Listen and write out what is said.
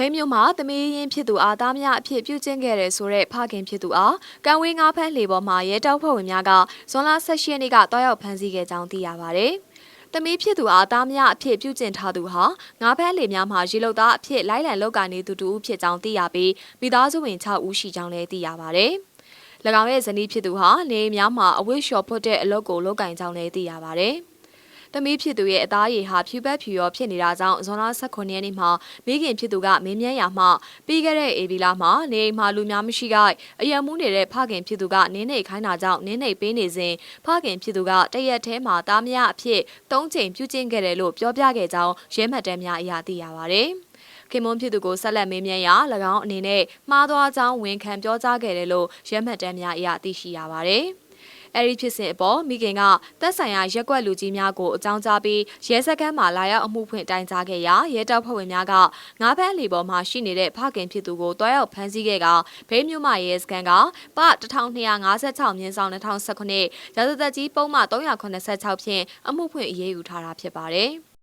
ဘိန်းမြို့မှာသမီးရင်းဖြစ်သူအားသားများအဖြစ်ပြုကျင့်ခဲ့တဲ့ဆိုတဲ့ဖခင်ဖြစ်သူအားကံဝေးငါးဖမ်းလေပေါ်မှာရဲတောက်ဖွဲ့ဝင်များကဇွန်လ16ရက်နေ့ကတွားရောက်ဖမ်းဆီးခဲ့ကြောင်းသိရပါဗျ။သမီးဖြစ်သူအားသားများအဖြစ်ပြုကျင့်ထားသူဟာငါးဖမ်းလေများမှာရေလုတ်သားအဖြစ်လိုက်လံလောက်ကနေသူတူဖြစ်ကြောင်းသိရပြီးမိသားစုဝင်6ဦးရှိကြောင်းလည်းသိရပါဗျ။၎င်းရဲ့ဇနီးဖြစ်သူဟာနေအိမ်များမှာအဝတ်လျှော်ဖွတ်တဲ့အလုပ်ကိုလုပ်ကင်ကြောင်းလည်းသိရပါဗျ။ သမီးဖြစ်သူရဲ့အသားရည်ဟာဖြူပတ်ဖြူရောဖြစ်နေတာကြောင့်ဇွန်လ18ရက်နေ့မှာမိခင်ဖြစ်သူကမင်းမြန်းရာမှပြီးခဲ့တဲ့ဧပြီလမှာနေအိမ်မှာလူများမရှိကအယံမှုနေတဲ့ဖခင်ဖြစ်သူကနင်းနေခိုင်းတာကြောင့်နင်းနေပေးနေစဉ်ဖခင်ဖြစ်သူကတရက်ထဲမှာတားမရအဖြစ်၃ချိန်ပြုကျင့်ခဲ့တယ်လို့ပြောပြခဲ့ကြောင်းရဲမှတ်တမ်းများအရာသိရပါဗျ။ခင်မွန်းဖြစ်သူကိုဆက်လက်မေးမြန်းရာ၎င်းအနေနဲ့မှားသွားကြောင်းဝန်ခံပြောကြားခဲ့တယ်လို့ရဲမှတ်တမ်းများအရာသိရှိရပါတယ်။ အဲဒီဖြစ်စဉ်အပေါ်မိခင်ကသက်ဆိုင်ရာရက်ကွက်လူကြီးများကိုအကြောင်းကြားပြီးရဲစခန်းမှာလာရောက်အမှုဖွင့်တိုင်ကြားခဲ့ရာရဲတပ်ဖွဲ့ဝင်များကငါးဖမ်းလီပေါ်မှာရှိနေတဲ့ဖခင်ဖြစ်သူကိုတွားရောက်ဖမ်းဆီးခဲ့ကဘေးမြို့မရဲစခန်းကပ1256မြင်းဆောင်2019ရာဇသက်ကြီးပုံမှန်386ဖြင့်အမှုဖွင့်အရေးယူထားတာဖြစ်ပါတယ်။